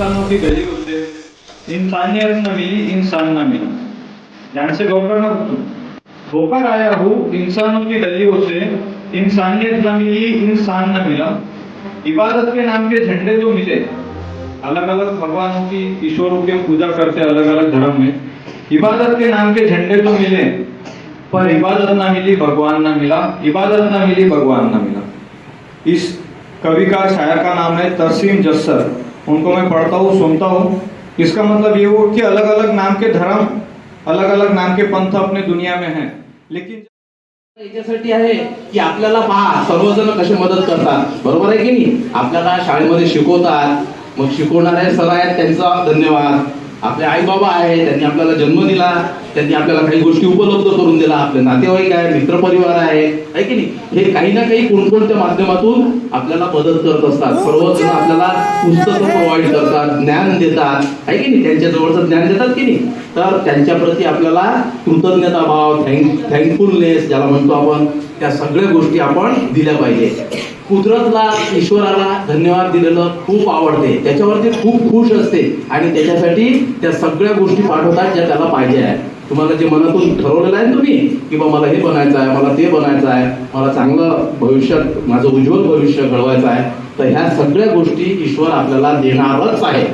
इंसानों की गली होते. इंसानियत न मिली इंसान न मिली ध्यान से गौर करना होकर आया हूँ इंसानों की गलियों से इंसानियत न मिली इंसान न मिला इबादत के नाम के झंडे जो मिले. अलग अलग भगवानों की ईश्वरों की पूजा करते अलग अलग धर्म में. इबादत के नाम के झंडे तो मिले. पर इबादत ना मिली भगवान ना मिला. इबादत ना मिली भगवान ना मिला. इस कवि का शायर का नाम है तरसीम जस्सर. उनको मैं पढ़ता हूँ सुनता हूँ। इसका मतलब ये हुआ कि अलग अलग नाम के धर्म अलग अलग नाम के पंथ अपने दुनिया में हैं। लेकिन याच्यासाठी आहे की आपल्याला पहा सर्वजण कसे मदत करतात. बरोबर आहे की नाही? आपल्याला शाळेमध्ये शिकवतात. मग शिकवणारे सर आहेत त्यांचा धन्यवाद. आपले आई बाबा आहे त्यांनी आपल्याला जन्म दिला त्यांनी आपल्याला काही गोष्टी उपलब्ध करून दिला आपले नातेवाईक आहे मित्रपरिवार आहे आहे की नाही? हे काही ना काही कोणकोणत्या माध्यमातून आपल्याला मदत करत असतात. सर्वजण आपल्याला पुस्तकं प्रोव्हाइड करतात ज्ञान देतात आहे की नाही? त्यांच्या जवळचं ज्ञान देतात की नाही? तर त्यांच्या प्रती आपल्याला कृतज्ञता भाव थँक थँकफुलनेस ज्याला म्हणतो आपण त्या सगळ्या गोष्टी आपण दिल्या पाहिजे. कुदरतला ईश्वराला धन्यवाद दिलेलं खूप आवडते. त्याच्यावरती खूप खुश असते. आणि त्याच्यासाठी त्या सगळ्या गोष्टी पाठवतात ज्या त्याला पाहिजे आहे तुम्हाला जे मनातून ठरवलेलं आहे तुम्ही की बा मला हे बनायचं आहे मला ते बनायचं आहे मला चांगलं भविष्यात माझं उज्ज्वल भविष्य घडवायचं आहे तर ह्या सगळ्या गोष्टी ईश्वर आपल्याला देणारच आहे.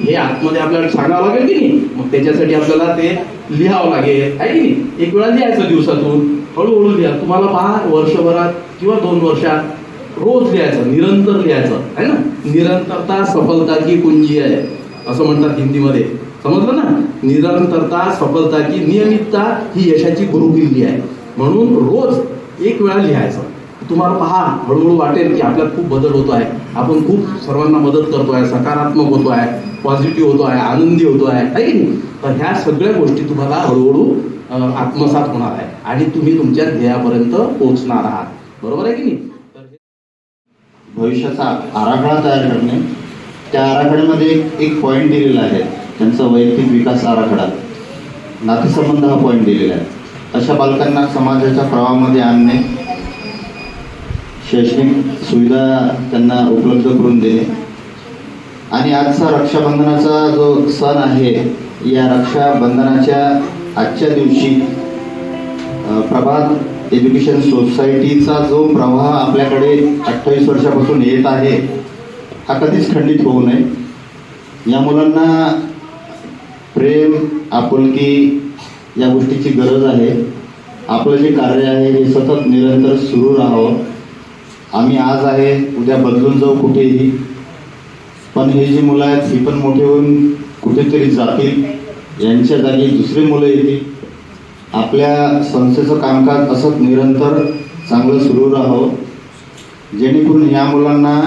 हे आतमध्ये आपल्याला सांगावं लागेल की नाही? मग त्याच्यासाठी आपल्याला ते लिहावं लागेल. आहे की नाही? एक वेळा लिहायचं दिवसातून. हळूहळू लिहा. तुम्हाला पहा वर्षभरात किंवा दोन वर्षात रोज लिहायचं निरंतर लिहायचं आहे ना? निरंतरता सफलता की कुंजी आहे असं म्हणतात हिंदीमध्ये. समजलं ना? निरंतरता सफलता की नियमितता ही यशाची गुरुकिल्ली आहे. म्हणून रोज एक वेळा लिहायचं. तुम्हाला पहा हळूहळू वाटेल की आपल्यात खूप बदल होतो आहे. आपण खूप सर्वांना मदत करतो आहे सकारात्मक होतो आहे पॉझिटिव्ह होतो आहे आनंदी होतो आहे है की नाही? तर ह्या सगळ्या गोष्टी तुम्हाला हळूहळू आत्मसात होणार आहे. आणि तुम्ही तुमच्या ध्येयापर्यंत पोहोचणार आहात. बरोबर आहे की नाही? भविष्याचा आराखडा तयार करणे. त्या आराखड्यामध्ये एक एक पॉईंट दिलेला आहे. त्यांचा वैयक्तिक विकास आराखडा. नातेसंबंध हा पॉईंट दिलेला आहे. अशा बालकांना समाजाच्या प्रवाहामध्ये आणणे शैक्षणिक सुविधा त्यांना उपलब्ध करून देणे. आणि आजचा रक्षाबंधनाचा जो सण आहे या रक्षाबंधनाच्या आजच्या दिवशी प्रभात एज्युकेशन सोसायटीचा जो प्रवाह आपल्याकडे अठ्ठावीस वर्षापासून येत आहे हा कधीच खंडित होऊ नये. या मुलांना प्रेम आपुलकी या गोष्टीची गरज आहे. आपलं जे कार्य आहे हे सतत निरंतर सुरू राहावं. आम्ही आज आहे उद्या बदलून जाऊ कुठेही. पण हे जी मुलं आहेत ही पण मोठे होऊन कुठेतरी जातील. यांच्या जागी दुसरी मुलं येतील. आपल्या संस्थेचं कामकाज असंच निरंतर चांगलं सुरू राहावं. जेणेकरून या मुलांना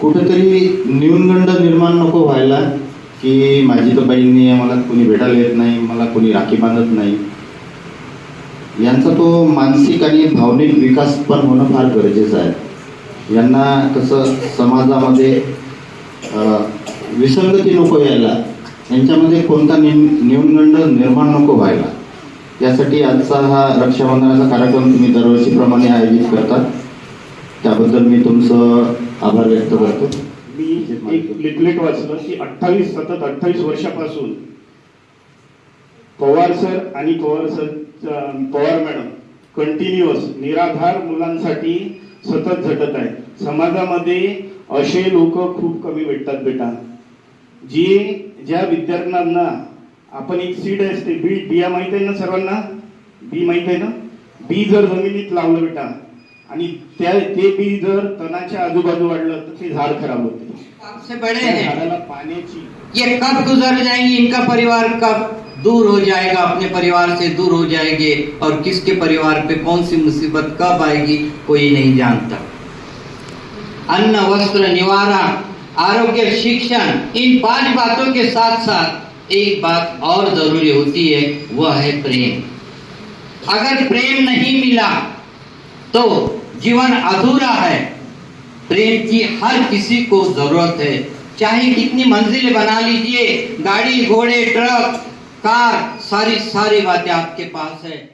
कुठेतरी न्यूनगंड निर्माण नको व्हायला की माझी तर बहीण नाही आहे मला कोणी भेटायला येत नाही मला कोणी राखी बांधत नाही. यांचा तो मानसिक आणि भावनिक विकास पण होणं फार गरजेचं आहे. यांना कसं समाजामध्ये विसंगती नको यायला यांच्यामध्ये कोणता न्यूनगंड निर्माण नको व्हायला. यासाठी आजचा हा रक्षाबंधनाचा कार्यक्रम तुम्ही दरवर्षीप्रमाणे आयोजित करतात त्याबद्दल मी तुमचं आभार व्यक्त करतो. मी एक लिटलेट वाचलं की अठ्ठावीस सतत अठ्ठावीस वर्षापासून पवार सर आणि Pawar sir Pawar madam continuous निराधार मुलांसाठी सतत झटत आहे समाजामध्ये असे लोक खूप कमी भेटतात बेटा. जी ज्या विद्यार्थ्यांना आपण एक सीड असते बी बिया माहीत आहे ना सर्वांना? बी माहीत आहे ना? बी जर जमिनीत लावलं बेटा आणि त्या ते बी जर तणाच्या आजूबाजू वाढलं तर ते झाड खराब होते. से बड़े त्या हैं झाडाला पाण्याची ये कब गुजर जाएंगे इनका परिवार कब दूर हो जाएगा अपने परिवार से दूर हो जाएंगे और किसके परिवार पे कौन सी मुसीबत कब आएगी कोई नहीं जानता। अन्न वस्त्र निवारा आरोग्य, शिक्षण, इन पाँच बातों के साथ साथ एक बात और ज़रूरी होती है, वह है प्रेम। अगर प्रेम नहीं मिला तो जीवन अधूरा है। प्रेम की हर किसी को ज़रूरत है। चाहे कितनी मंजिलें बना लीजिए, गाड़ी, घोड़े, ट्रक, कार सारी सारी बातें आपके पास है।